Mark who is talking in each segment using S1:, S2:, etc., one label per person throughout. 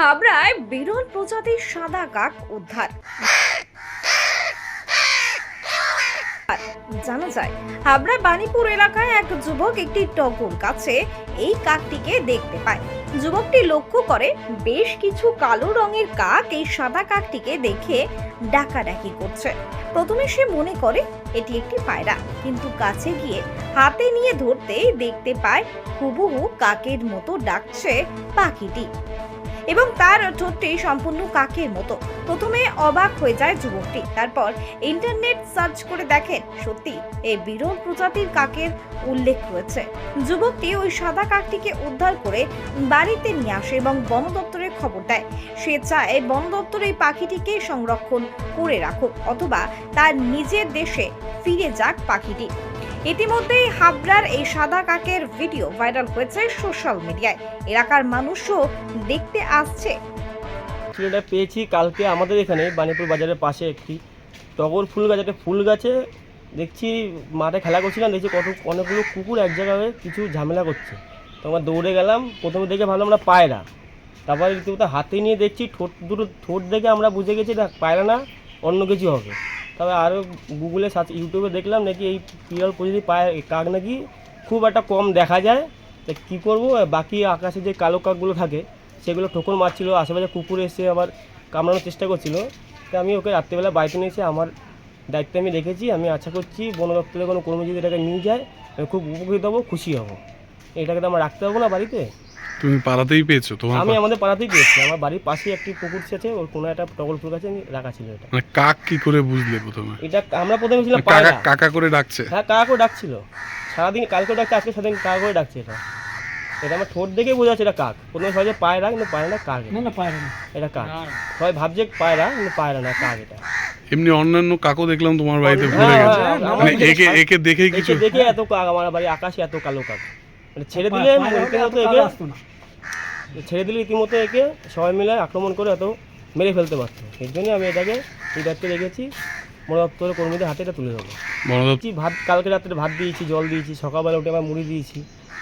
S1: হাবড়ায় বিরল প্রজাতির সাদা কাক উদ্ধার। জানা যায়, হাবড়া বাণীপুর এলাকায় এক যুবক একটি টগর গাছে এই কাকটিকে দেখতে পায়। যুবকটি লক্ষ্য করে বেশ কিছু কালো রঙের কাক এই সাদা কাকটিকে দেখে ডাকাডাকি করছে। প্রথমে সে মনে করে এটি একটি পায়রা, কিন্তু কাছে গিয়ে হাতে নিয়ে ধরতেই দেখতে পায়, হুবহু কাকের মতো ডাকছে পাখিটি। এবং তার ঠোঁটটি সম্পূর্ণ কাকের মতো। প্রথমে অবাক হয়ে যায় যুবকটি। তারপর ইন্টারনেট সার্চ করে দেখেন সত্যি এই বিরল প্রজাতির কাকের উল্লেখ রয়েছে। যুবকটি ওই সাদা কাকটিকে উদ্ধার করে বাড়িতে নিয়ে আসে এবং বন দপ্তরে খবর দেয়। সে চায় বন দপ্তর এই পাখিটিকে সংরক্ষণ করে রাখুক অথবা তার নিজের দেশে ফিরে যাক পাখিটি। ইতিমধ্যেই হাবড়ার এই সাদা কাকের ভিডিও ভাইরাল হয়েছে সোশ্যাল মিডিয়ায়। এলাকার মানুষও দেখতে আসছে।
S2: ছেলেটা পেয়েছি কালকে আমাদের এখানে, বানিপুর বাজারের পাশে একটি। টগর ফুল গাছ, একটা ফুল গাছে দেখছি মাঠে খেলা করছিলাম, দেখছি কত, অনেকগুলো কুকুর এক জায়গায় কিছু ঝামেলা করছে। তো আমরা দৌড়ে গেলাম, প্রথমে দেখে ভালো আমরা পায়রা। তারপরে রীতিমতো হাতে নিয়ে দেখছি, ঠোঁট, দুটো ঠোঁট দেখে আমরা বুঝে গেছি না পায়রা না, অন্য কিছু হবে। তবে আরও গুগলে সার্চ ইউটিউবে দেখলাম নাকি এই পিরিয়ল প্রজাতি পায় কাক নাকি খুব একটা কম দেখা যায়। তা কী করব? বাকি আকাশে যে কালো কাকগুলো থাকে, সেগুলো ঠোকর মারছিল, আশেপাশে কুকুর এসে আবার কামড়ানোর চেষ্টা করছিল। তো আমি ওকে রাত্রিবেলা বাড়িতে নিয়ে এসে আমার দায়িত্ব আমি রেখেছি। আমি আশা করছি বন দপ্তরের কোনো কর্মী যদি এটাকে নিয়ে যায় খুব উপকৃত হব, খুশি হব। এটাকে তো আমরা রাখতে পারব না বাড়িতে?
S3: তুমি পাড়াতেই পেয়েছ তোমার
S2: আমি আমাদের পাড়াতেই পেয়েছি। আমার বাড়ির পাশেই একটি পুকুর আছে ওর কোনো একটা টগল ফুল গাছে আমি রাখা ছিল এটা।
S3: মানে কাক কি করে বুঝলে প্রথমে?
S2: এটা আমরা প্রথমে ছিলাম
S3: কাকা কাকা করে ডাকছে?
S2: হ্যাঁ কাকা করে ডাকছিল। সারাদিন কালকে ডাকছে আজকে সারাদিন কাকা করে ডাকছে এটা। এটা আমার ঠোঁট দেখে বোঝা যাচ্ছে এটা কাক। প্রথমে সবাই যে পায়রা কিন্তু পায়রা না কাক
S4: না না পায়রা না।
S2: এটা কাক। সবাই ভাবছে পায়রা কিন্তু পায়রা না কাক এটা।
S3: এমনি অন্যান্য কাকও দেখলাম তোমার বাড়িতে
S2: হ্যাঁ,
S3: ঘুরে গেছে। মানে একে একে দেখেই কিছু
S2: দেখে এত কাক আমার বাড়ি আকাশে এত কালো কাক। মানে ছেড়ে দিলে
S4: এত
S2: একে
S4: আসতো না।
S2: ছেড়ে দিলে রীতিমতো একে সবাই মিলে আক্রমণ করে এত মেরে ফেলতে পারতো। এর জন্যই আমি এটাকে এই দায়িত্বে রেখেছি। বন দপ্তরের কর্মীদের হাতে এটা তুলে দেবো।
S3: দপ্তর
S2: ভাত কালকে রাত্রে ভাত দিয়েছি জল দিয়েছি সকালবেলা উঠে আবার মুড়ি দিয়েছি।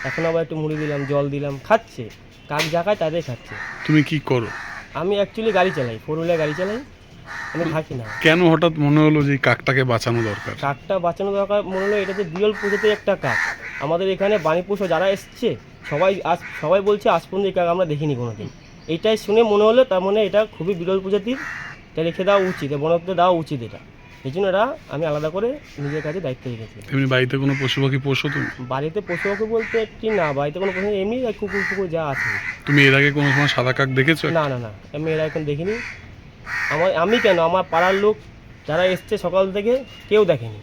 S2: এখন আবার একটু মুড়ি দিলাম জল দিলাম খাচ্ছে। কাক জাকায় তাদের খাচ্ছে।
S3: তুমি কি করো?
S2: আমি অ্যাকচুয়ালি গাড়ি চালাই ফোর হুইলার গাড়ি চালাই আমি থাকি না।
S3: কেন হঠাৎ মনে হলো যে কাকটাকে বাঁচানো দরকার?
S2: কাকটা বাঁচানো দরকার মনে হলো এটা যে বিরল প্রজাতির একটা কাক। আমাদের এখানে বাণীপুষো যারা এসছে সবাই আজ সবাই বলছে আজ পর্যন্ত এই কাক আমরা দেখিনি কোনো দিন এইটাই শুনে মনে হলো তার মানে এটা খুবই বিরল প্রজাতির এটা রেখে দেওয়া উচিত বনত্বে দেওয়া উচিত এটা। এই জন্য এটা আমি আলাদা করে নিজের কাছে দায়িত্ব রেখেছি
S3: এমনি বাড়িতে কোনো পশু পাখি পোষো তুমি?
S2: বাড়িতে পশু পাখি বলতে একটি না বাড়িতে কোনো পশু এমনি কুকুর ফুকুর যা আছে।
S3: তুমি এর আগে কোনো সময় সাদা কাক দেখেছ?
S2: না না না আমি এরা এখন দেখিনি। আমার আমি কেন? আমার পাড়ার লোক যারা এসছে সকাল থেকে কেউ দেখেনি।